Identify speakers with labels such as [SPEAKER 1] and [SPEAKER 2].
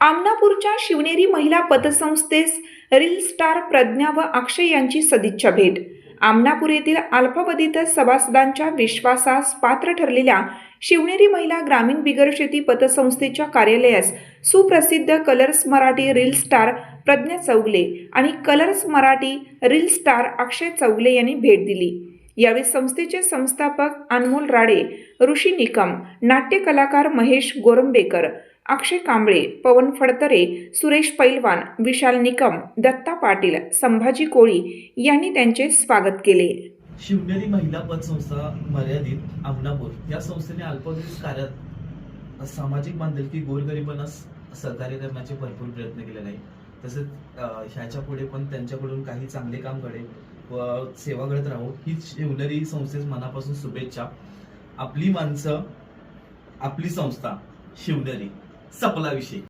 [SPEAKER 1] आमनापूरच्या शिवनेरी महिला पतसंस्थेस reel star Pragya व अक्षय यांची सदिच्छा भेट. आमनापूर येथील अल्पावधीत सभासदांच्या विश्वासास पात्र ठरलेल्या शिवनेरी महिला ग्रामीण बिगर शेती पतसंस्थेच्या कार्यालयास सुप्रसिद्ध Colors Marathi reel star Pragya Chougule आणि Colors Marathi reel star Akshay Chougule यांनी भेट दिली. यावेळी संस्थेचे संस्थापक अनमोल राडे ऋषी निकम नाट्य कलाकार महेश गोरंबेकर अक्षय कांबळे पवन फडतरे सुरेश पैलवान विशाल निकम दत्ता पाटील संभाजी कोळी यांनी त्यांचे स्वागत केले.
[SPEAKER 2] शिवनेरी महिला पतसंस्था मर्यादित आमनापूर या संस्थेने अल्पवधीत कार्यात सामाजिक बांधिलकी गोरगरिबांना सहकार्य करण्याचे भरपूर प्रयत्न केलेले आहे तसेच ह्याच्या पुढे पण त्यांच्याकडून काही चांगले काम घडेल. सेवा करत राहू. हीच शिवनेरी संस्थेस मनापासून शुभेच्छा. आपली माणसं आपली संस्था शिवनेरी. सपला विषय